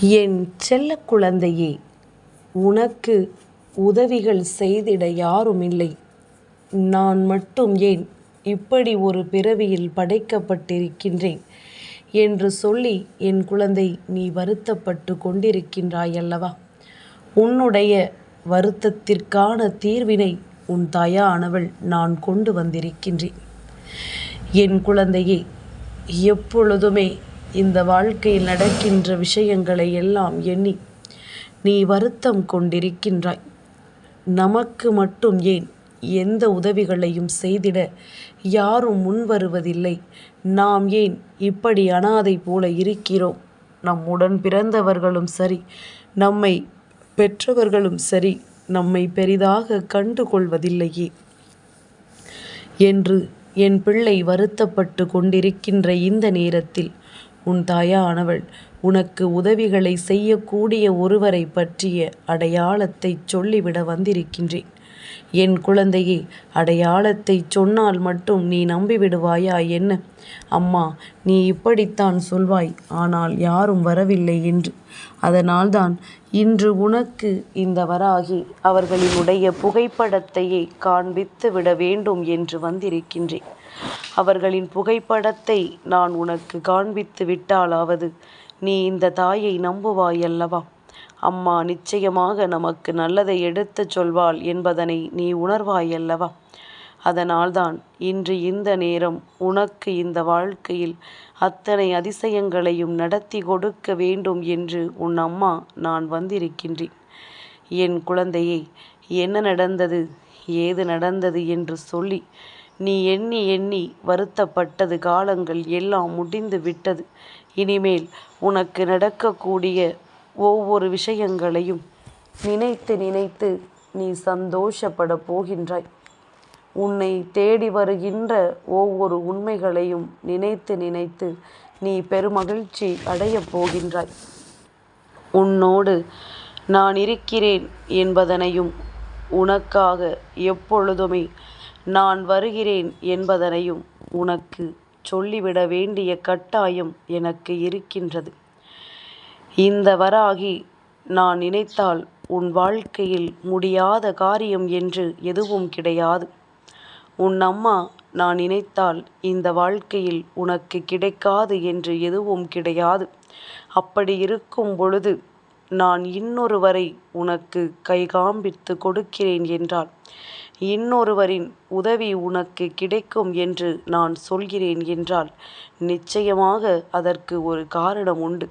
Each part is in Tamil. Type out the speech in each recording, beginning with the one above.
என் செல்ல குழந்தையே உனக்கு உதவிகள் செய்திட யாருமில்லை. நான் மட்டும் ஏன் இப்படி ஒரு பிறவியில் படைக்கப்பட்டிருக்கின்றேன்? என்று சொல்லி என் குழந்தை நீ வருத்தப்பட்டு கொண்டிருக்கின்றாய் அல்லவா உன்னுடைய வருத்தத்திற்கான தீர்வினை உன் தாயானவள் நான் கொண்டு வந்திருக்கின்றேன். என் குழந்தையே எப்பொழுதுமே இந்த வாழ்க்கையில் நடக்கின்ற விஷயங்களை எல்லாம் எண்ணி நீ வருத்தம் கொண்டிருக்கின்றாய் நமக்கு மட்டும் ஏன் எந்த உதவிகளையும் செய்திட யாரும் முன்வருவதில்லை. நாம் ஏன் இப்படி அனாதை போல இருக்கிறோம். நம் உடன் பிறந்தவர்களும் சரி நம்மை பெற்றவர்களும் சரி நம்மை பெரிதாக கண்டு கொள்வதில்லையே என்று என் பிள்ளை வருத்தப்பட்டு கொண்டிருக்கின்ற இந்த நேரத்தில் உன் தாயானவள் உனக்கு உதவிகளை செய்யக்கூடிய ஒருவரைப் பற்றிய அடையாளத்தைச் சொல்லிவிட வந்திருக்கின்றேன். என் குழந்தையே அடையாளத்தைச் சொன்னால் மட்டும் நீ நம்பிவிடுவாயா என்ன? அம்மா நீ இப்படித்தான் சொல்வாய் ஆனால் யாரும் வரவில்லை என்று. அதனால்தான் இன்று உனக்கு இந்த வராகி அவர்களினுடைய புகைப்படத்தையே காண்பித்து விட வேண்டும் என்று வந்திருக்கின்றேன் அவர்களின் புகைப்படத்தை நான் உனக்கு காண்பித்து விட்டாலாவது நீ இந்த தாயை நம்புவாயல்லவா? அம்மா நிச்சயமாக நமக்கு நல்லதை எடுத்துச் சொல்வாள் என்பதனை நீ உணர்வாயல்லவா? அதனால்தான் இன்று இந்த நேரம் உனக்கு இந்த வாழ்க்கையில் அத்தனை அதிசயங்களையும் நடத்தி கொடுக்க வேண்டும் என்று உன் அம்மா நான் வந்திருக்கின்றேன் என் குழந்தையே என்ன நடந்தது ஏது நடந்தது என்று சொல்லி நீ எண்ணி எண்ணி வருத்தப்பட்டது காலங்கள் எல்லாம் முடிந்து விட்டது. இனிமேல் உனக்கு நடக்கக்கூடிய ஒவ்வொரு விஷயங்களையும் நினைத்து நினைத்து நீ சந்தோஷப்பட போகின்றாய். உன்னை தேடி வருகின்ற ஒவ்வொரு உண்மைகளையும் நினைத்து நினைத்து நீ பெருமகிழ்ச்சி அடையப் போகின்றாய். உன்னோடு நான் இருக்கிறேன் என்பதனையும் உனக்காக எப்பொழுதுமே நான் வருகிறேன் என்பதனையும் உனக்கு சொல்லிவிட வேண்டிய கட்டாயம் எனக்கு இருக்கின்றது. இந்த வராகி நான் நினைத்தால் உன் வாழ்க்கையில் முடியாத காரியம் என்று எதுவும் கிடையாது. உன் அம்மா நான் நினைத்தால் இந்த வாழ்க்கையில் உனக்கு கிடைக்காது என்று எதுவும் கிடையாது. அப்படி இருக்கும் பொழுது நான் இன்னொருவரை உனக்கு கை காண்பித்துக் கொடுக்கிறேன் என்றால் இன்னொருவரின் உதவி உனக்கு கிடைக்கும் என்று நான் சொல்கிறேன் என்றால் நிச்சயமாக அதற்கு ஒரு காரணம் உண்டு.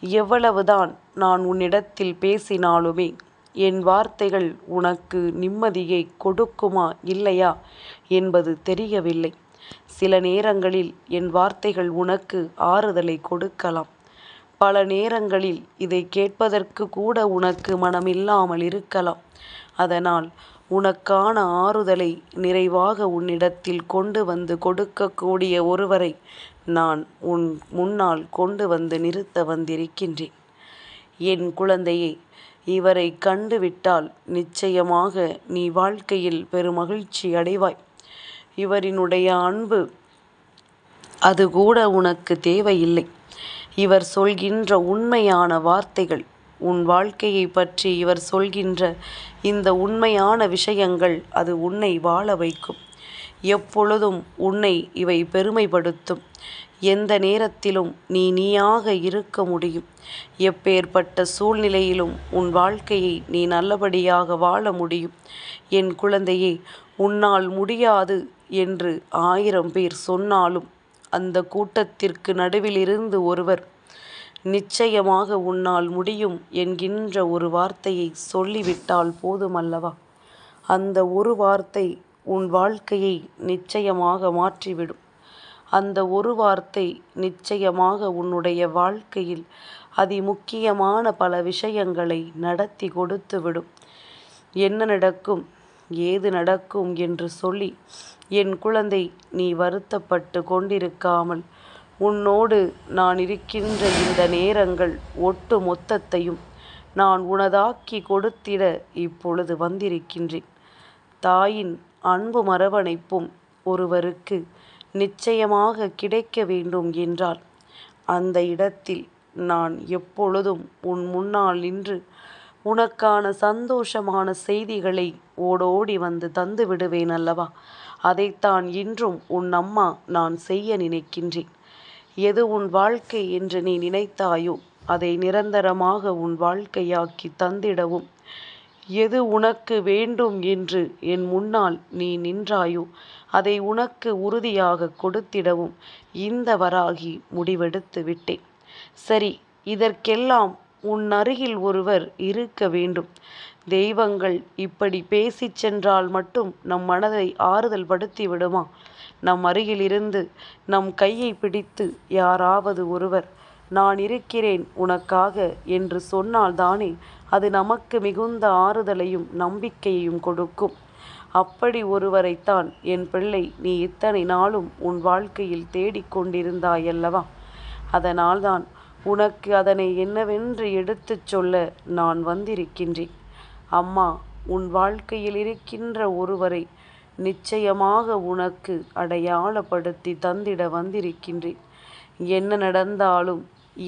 எவ்வளவுதான் நான் உன்னிடத்தில் பேசினாலுமே என் வார்த்தைகள் உனக்கு நிம்மதியை கொடுக்குமா இல்லையா என்பது தெரியவில்லை. சில நேரங்களில் என் வார்த்தைகள் உனக்கு ஆறுதலை கொடுக்கலாம். பல நேரங்களில் இதைக் கேட்பதற்கு கூட உனக்கு மனமில்லாமல் இருக்கலாம். அதனால் உனக்கான ஆறுதலை நிறைவாக உன்னிடத்தில் கொண்டு வந்து கொடுக்கக்கூடிய ஒருவரை நான் உன் முன்னால் கொண்டு வந்து நிறுத்த வந்திருக்கின்றேன் என் குழந்தையே இவரை கண்டுவிட்டால் நிச்சயமாக நீ வாழ்க்கையில் பெருமகிழ்ச்சி அடைவாய். இவரினுடைய அன்பு அதுகூட உனக்கு தேவையில்லை. இவர் சொல்கின்ற உண்மையான வார்த்தைகள் உன் வாழ்க்கையைப் பற்றி இவர் சொல்கின்ற இந்த உண்மையான விஷயங்கள் அது உன்னை வாழ வைக்கும். எப்பொழுதும் உன்னை இவை பெருமைப்படுத்தும். எந்த நேரத்திலும் நீ நீயாக இருக்க முடியும். எப்பேற்பட்ட சூழ்நிலையிலும் உன் வாழ்க்கையை நீ நல்லபடியாக வாழ முடியும். என் குழந்தையே உன்னால் முடியாது என்று ஆயிரம் பேர் சொன்னாலும் அந்த கூட்டத்திற்கு நடுவிலிருந்து ஒருவர் நிச்சயமாக உன்னால் முடியும் என்கின்ற ஒரு வார்த்தையை சொல்லிவிட்டால் போதுமல்லவா? அந்த ஒரு வார்த்தை உன் வாழ்க்கையை நிச்சயமாக மாற்றிவிடும். அந்த ஒரு வார்த்தை நிச்சயமாக உன்னுடைய வாழ்க்கையில் அதிமுக்கியமான பல விஷயங்களை நடத்தி கொடுத்துவிடும். என்ன நடக்கும் ஏது நடக்கும் என்று சொல்லி என் குழந்தை நீ வருத்தப்பட்டு கொண்டிருக்காமல் உன்னோடு நான் இருக்கின்ற இந்த நேரங்கள் ஒட்டு மொத்தத்தையும் நான் உனதாக்கி கொடுத்திட இப்பொழுது வந்திருக்கின்றேன். தாயின் அன்பு மரவணைப்பும் ஒருவருக்கு நிச்சயமாக கிடைக்க வேண்டும் என்றால் அந்த இடத்தில் நான் எப்பொழுதும் உன் முன்னால் நின்று உனக்கான சந்தோஷமான செய்திகளை ஓடோடி வந்து தந்து விடுவேன் அல்லவா? அதைத்தான் இன்றும் உன் அம்மா நான் செய்ய நினைக்கின்றேன். எது உன் வாழ்க்கை என்று நீ நினைத்தாயோ அதை நிரந்தரமாக உன் வாழ்க்கையாக்கி தந்திடவும். எது உனக்கு வேண்டும் என்று என் முன்னால் நீ நின்றாயோ அதை உனக்கு உறுதியாக கொடுத்திடவும் இந்த வராகி முடிவெடுத்து விட்டேன். சரி இதற்கெல்லாம் உன் அருகில் ஒருவர் இருக்க வேண்டும். தெய்வங்கள் இப்படி பேசிச் சென்றால் மட்டும் நம் மனதை ஆறுதல் படுத்தி விடுமா? நம் அருகிலிருந்து நம் கையை பிடித்து யாராவது ஒருவர் நான் இருக்கிறேன் உனக்காக என்று சொன்னால்தானே அது நமக்கு மிகுந்த ஆறுதலையும் நம்பிக்கையையும் கொடுக்கும். அப்படி ஒருவரைத்தான் என் பிள்ளை நீ இத்தனை நாளும் உன் வாழ்க்கையில் தேடிக்கொண்டிருந்தாயல்லவா அதனால்தான் உனக்கு அதனை என்னவென்று எடுத்துச் சொல்ல நான் வந்திருக்கின்றேன். அம்மா உன் வாழ்க்கையில் இருக்கின்ற ஒருவரை நிச்சயமாக உனக்கு அடையாளப்படுத்தி தந்திட வந்திருக்கின்றேன். என்ன நடந்தாலும்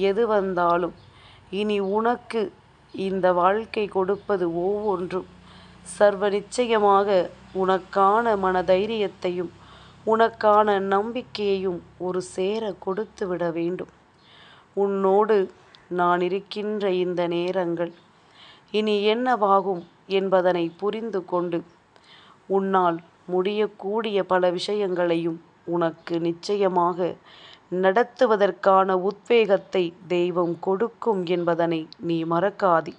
எது வந்தாலும் இனி உனக்கு இந்த வாழ்க்கை கொடுப்பது ஒவ்வொன்றும். சர்வ நிச்சயமாக உனக்கான மனதைரியத்தையும் உனக்கான நம்பிக்கையையும் ஒரு சேர கொடுத்து விட வேண்டும். உன்னோடு நான் இருக்கின்ற இந்த நேரங்கள் இனி என்னவாகும் என்பதனை புரிந்து கொண்டு உன்னால் முடியக்கூடிய பல விஷயங்களையும் உனக்கு நிச்சயமாக நடத்துவதற்கான உத்வேகத்தை தெய்வம் கொடுக்கும் என்பதனை நீ மறக்காதே.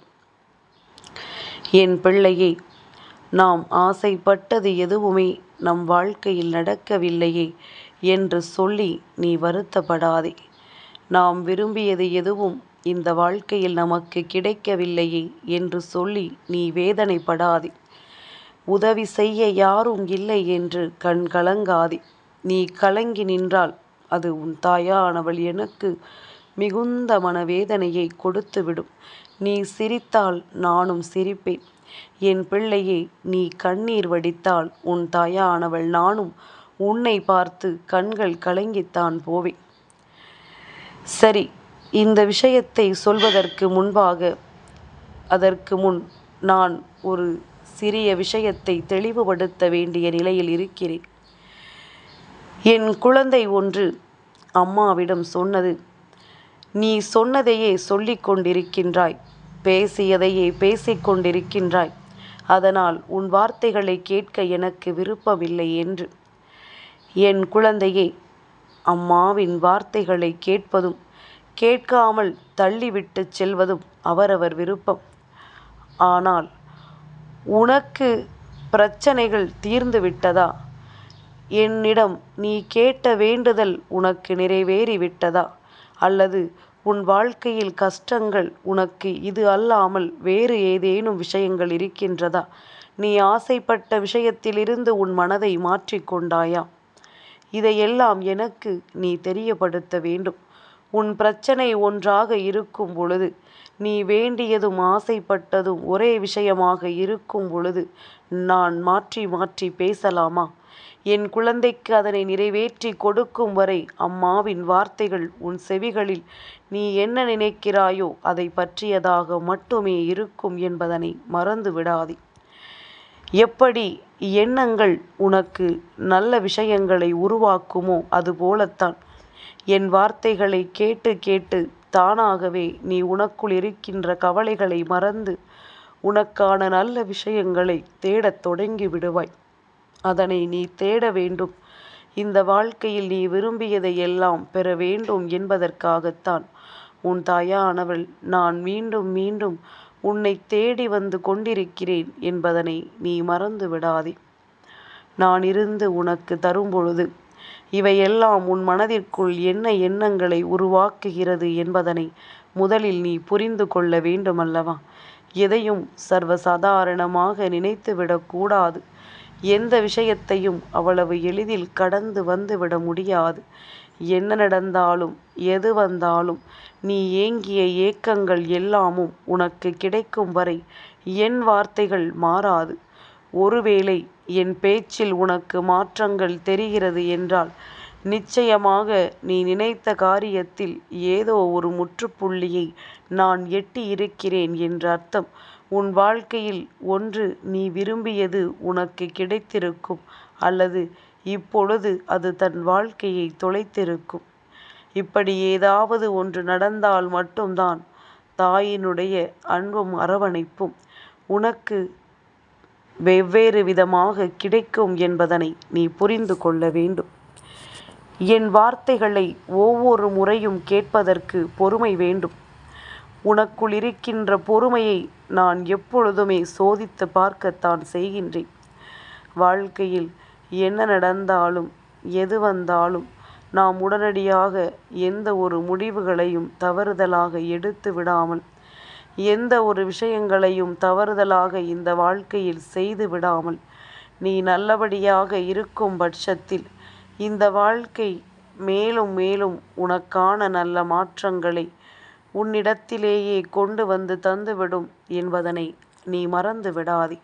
என் பிள்ளையே நாம் ஆசைப்பட்டது எதுவுமே நம் வாழ்க்கையில் நடக்கவில்லையே என்று சொல்லி நீ வருத்தப்படாதே. நாம் விரும்பியது எதுவும் இந்த வாழ்க்கையில் நமக்கு கிடைக்கவில்லையே என்று சொல்லி நீ வேதனைப்படாதே. உதவி செய்ய யாரும் இல்லை என்று கண் கலங்காதே. நீ கலங்கி நின்றால் அது உன் தாயானவள் எனக்கு மிகுந்த மனவேதனையை கொடுத்துவிடும். நீ சிரித்தால் நானும் சிரிப்பேன். என் பிள்ளையே நீ கண்ணீர் வடித்தால் உன் தாயானவள் நானும் உன்னை பார்த்து கண்கள் கலங்கித்தான் போவேன். சரி இந்த விஷயத்தை சொல்வதற்கு முன்பாக அதற்கு முன் நான் ஒரு சிறிய விஷயத்தை தெளிவுபடுத்த வேண்டிய நிலையில் இருக்கிறேன். என் குழந்தை ஒன்று அம்மாவிடம் சொன்னது நீ சொன்னதையே சொல்லிக் கொண்டிருக்கின்றாய் பேசியதையே பேசிக் கொண்டிருக்கின்றாய் அதனால் உன் வார்த்தைகளை கேட்க எனக்கு விருப்பமில்லை என்று. என் குழந்தையே அம்மாவின் வார்த்தைகளை கேட்பதும் கேட்காமல் தள்ளிவிட்டு செல்வதும் அவரவர் விருப்பம். ஆனால் உனக்கு பிரச்சனைகள் தீர்ந்து விட்டதா? என்னிடம் நீ கேட்ட வேண்டுதல் உனக்கு நிறைவேறி விட்டதா? அல்லது உன் வாழ்க்கையில் கஷ்டங்கள் உனக்கு இது அல்லாமல் வேறு ஏதேனும் விஷயங்கள் இருக்கின்றதா? நீ ஆசைப்பட்ட விஷயத்திலிருந்து உன் மனதை மாற்றிக்கொண்டாயா இதையெல்லாம் எனக்கு நீ தெரியப்படுத்த வேண்டும். உன் பிரச்சனை ஒன்றாக இருக்கும் பொழுது நீ வேண்டியதும் ஆசைப்பட்டதும் ஒரே விஷயமாக இருக்கும் பொழுது நான் மாற்றி மாற்றி பேசலாமா? என் குழந்தைக்கு அதனை நிறைவேற்றி கொடுக்கும் வரை அம்மாவின் வார்த்தைகள் உன் செவிகளில் நீ என்ன நினைக்கிறாயோ அதை பற்றியதாக மட்டுமே இருக்கும் என்பதனை மறந்து விடாதே. எப்படி எண்ணங்கள் உனக்கு நல்ல விஷயங்களை உருவாக்குமோ அதுபோலத்தான். என் வார்த்தைகளை கேட்டு கேட்டு தானாகவே நீ உனக்குள் இருக்கின்ற கவலைகளை மறந்து உனக்கான நல்ல விஷயங்களை தேடத் தொடங்கி விடுவாய். அதனை நீ தேட வேண்டும். இந்த வாழ்க்கையில் நீ விரும்பியதை எல்லாம் பெற வேண்டும் என்பதற்காகத்தான். உன் தாயானவள் நான் மீண்டும் மீண்டும் உன்னை தேடி வந்து கொண்டிருக்கிறேன் என்பதனை நீ மறந்து விடாதே. நான் இருந்து உனக்கு தரும் பொழுது இவையெல்லாம் உன் மனதிற்குள் என்ன எண்ணங்களை உருவாக்குகிறது என்பதனை முதலில் நீ புரிந்து கொள்ள வேண்டுமல்லவா? எதையும் சர்வசாதாரணமாக நினைத்துவிடக்கூடாது எந்த விஷயத்தையும் அவ்வளவு எளிதில் கடந்து வந்துவிட முடியாது. என்ன நடந்தாலும் எது வந்தாலும் நீ ஏங்கிய ஏக்கங்கள் எல்லாமும் உனக்கு கிடைக்கும் வரை என் வார்த்தைகள் மாறாது. ஒருவேளை என் பேச்சில் உனக்கு மாற்றங்கள் தெரிகிறது என்றால் நிச்சயமாக நீ நினைத்த காரியத்தில் ஏதோ ஒரு முற்றுப்புள்ளியை நான் எட்டி இருக்கிறேன் என்ற அர்த்தம். உன் வாழ்க்கையில் ஒன்று நீ விரும்பியது உனக்கு கிடைத்திருக்கும் அல்லது இப்பொழுது அது தன் வாழ்க்கையை தொலைத்திருக்கும். இப்படி ஏதாவது ஒன்று நடந்தால் மட்டும்தான் தாயினுடைய அன்பும் அரவணைப்பும் உனக்கு வெவ்வேறு விதமாக கிடைக்கும் என்பதனை நீ புரிந்து கொள்ள வேண்டும். என் வார்த்தைகளை ஒவ்வொரு முறையும் கேட்பதற்கு பொறுமை வேண்டும். உனக்குள் இருக்கின்ற பொறுமையை நான் எப்பொழுதுமே சோதித்து பார்க்கத்தான் செய்கின்றேன். வாழ்க்கையில் என்ன நடந்தாலும் எது வந்தாலும் நாம் உடனடியாக எந்த ஒரு முடிவுகளையும் தவறுதலாக எடுத்து விடாமல் எந்த ஒரு விஷயங்களையும் தவறுதலாக இந்த வாழ்க்கையில் செய்து விடாமல் நீ நல்லபடியாக இருக்கும் பட்சத்தில் இந்த வாழ்க்கை மேலும் மேலும் உனக்கான நல்ல மாற்றங்களை உன்னிடத்திலேயே கொண்டு வந்து தந்துவிடும் என்பதனை நீ மறந்து விடாதே.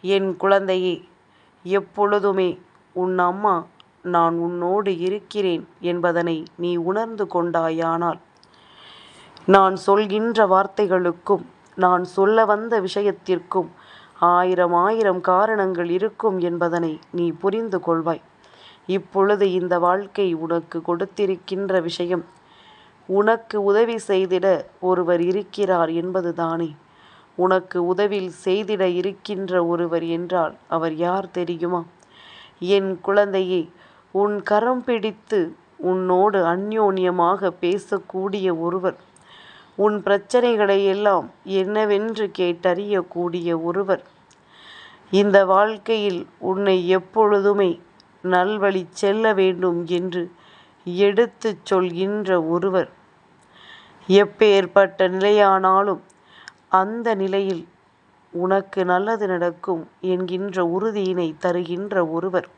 என் குழந்தையே எப்பொழுதுமே உன் அம்மா நான் உன்னோடு இருக்கிறேன் என்பதனை நீ உணர்ந்து கொண்டாயானால் நான் சொல்கின்ற வார்த்தைகளுக்கும் நான் சொல்ல வந்த விஷயத்திற்கும் ஆயிரம் ஆயிரம் காரணங்கள் இருக்கும் என்பதனை நீ புரிந்து கொள்வாய். இப்பொழுது இந்த வாழ்க்கை உனக்கு கொடுத்திருக்கின்ற விஷயம் உனக்கு உதவி செய்திட ஒருவர் இருக்கிறார் என்பதுதானே. உனக்கு உதவில் செய்திட இருக்கின்ற ஒருவர் என்றால் அவர் யார் தெரியுமா? என் குழந்தையே உன் கரம் பிடித்து உன்னோடு அந்யோன்யமாக பேசக்கூடிய ஒருவர். உன் பிரச்சனைகளை எல்லாம் என்னவென்று கேட்டறியக்கூடிய ஒருவர். இந்த வாழ்க்கையில் உன்னை எப்பொழுதுமே நல்வழி செல்ல வேண்டும் என்று எடுத்துச் சொல்கின்ற ஒருவர். எப்பேற்பட்ட நிலையானாலும் அந்த நிலையில் உனக்கு நல்லது நடக்கும் என்கின்ற உறுதியினை தருகின்ற ஒருவர்.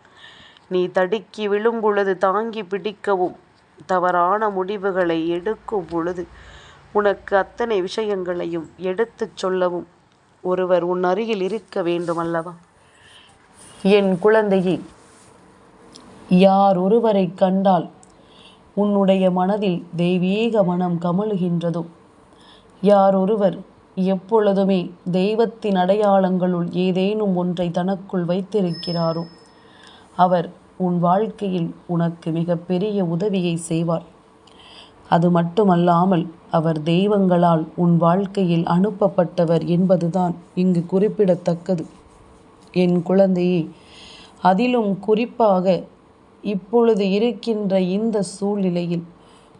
நீ தடுக்கி விழும்பொழுது தாங்கி பிடிக்கவும் தவறான முடிவுகளை எடுக்கும் பொழுது உனக்கு அத்தனை விஷயங்களையும் எடுத்துச் சொல்லவும் ஒருவர் உன் அருகில் இருக்க வேண்டுமல்லவா? என் குழந்தையே யார் ஒருவரை கண்டால் உன்னுடைய மனதில் தெய்வீக மனம் கமழுகின்றதோ யார் ஒருவர் எப்பொழுதுமே தெய்வத்தின் அடையாளங்களுள் ஏதேனும் ஒன்றை தனக்குள் வைத்திருக்கிறாரோ அவர் உன் வாழ்க்கையில் உனக்கு மிகப்பெரிய உதவியை செய்வார். அது மட்டுமல்லாமல் அவர் தெய்வங்களால் உன் வாழ்க்கையில் அனுப்பப்பட்டவர் என்பதுதான் இங்கு குறிப்பிடத்தக்கது. என் குழந்தையே அதிலும் குறிப்பாக இப்பொழுது இருக்கின்ற இந்த சூழ்நிலையில்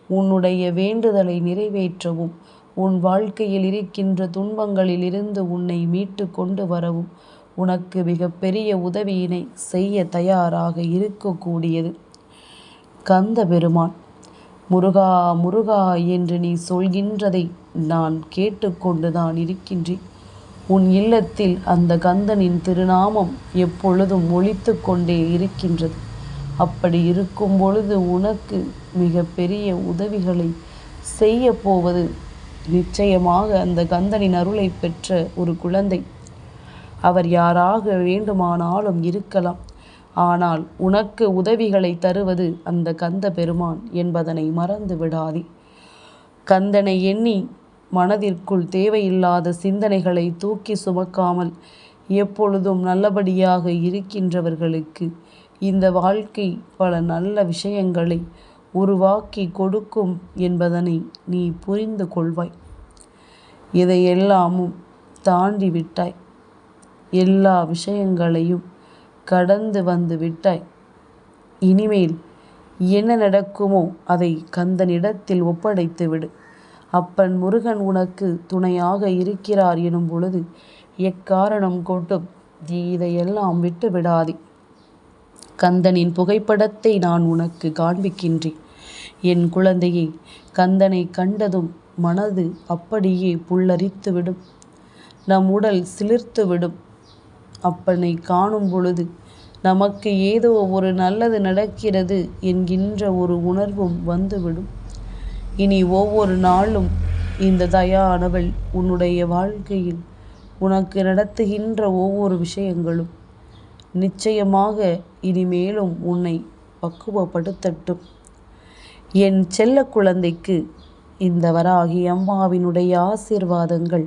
உன்னுடைய வேண்டுதலை நிறைவேற்றவும் உன் வாழ்க்கையில் இருக்கின்ற துன்பங்களிலிருந்து உன்னை மீட்டு கொண்டு வரவும் உனக்கு மிகப்பெரிய உதவியினை செய்ய தயாராக இருக்கக்கூடியது கந்தபெருமான். முருகா முருகா என்று நீ சொல்கின்றதை நான் கேட்டுக்கொண்டுதான் இருக்கின்றேன். உன் இல்லத்தில் அந்த கந்தனின் திருநாமம் எப்பொழுதும் ஒழித்து கொண்டே இருக்கின்றது. அப்படி இருக்கும் பொழுது உனக்கு மிக பெரிய உதவிகளை செய்யப் போவது நிச்சயமாக அந்த கந்தனின் அருளைப் பெற்ற ஒரு குழந்தை. அவர் யாராக வேண்டுமானாலும் இருக்கலாம். ஆனால் உனக்கு உதவிகளை தருவது அந்த கந்த பெருமான் என்பதனை மறந்து விடாதே. கந்தனை எண்ணி மனதிற்குள் தேவையில்லாத சிந்தனைகளை தூக்கி சுமக்காமல் எப்பொழுதும் நல்லபடியாக இருக்கின்றவர்களுக்கு இந்த வாழ்க்கை பல நல்ல விஷயங்களை உருவாக்கிக் கொடுக்கும் என்பதனை நீ புரிந்து கொள்வாய். இதையெல்லாமும் தாண்டி விட்டாய். எல்லா விஷயங்களையும் கடந்து வந்து விட்டாய். இனிமேல் என்ன நடக்குமோ அதை கந்தனிடத்தில் ஒப்படைத்து விடு. அப்பன் முருகன் உனக்கு துணையாக இருக்கிறார் எனும் பொழுது எக்காரணம் கொண்டும் நீ இதையெல்லாம் விட்டு விடாதே. கந்தனின் புகைப்படத்தை நான் உனக்கு காண்பிக்கின்றேன். என் குழந்தையை கந்தனை கண்டதும் மனது அப்படியே புல்லரித்துவிடும். நம் உடல் சிலிர்த்துவிடும். அப்பனை காணும் பொழுது நமக்கு ஏதோ ஒரு நல்லது நடக்கிறது என்கின்ற ஒரு உணர்வும் வந்துவிடும். இனி ஒவ்வொரு நாளும் இந்த தயானவள் உன்னுடைய வாழ்க்கையில் உனக்கு நடத்துகின்ற ஒவ்வொரு விஷயங்களும் நிச்சயமாக இனிமேலும் உன்னை பக்குவப்படுத்தட்டும் என் செல்ல குழந்தைக்கு இந்த வராகி அம்மாவினுடைய ஆசீர்வாதங்கள்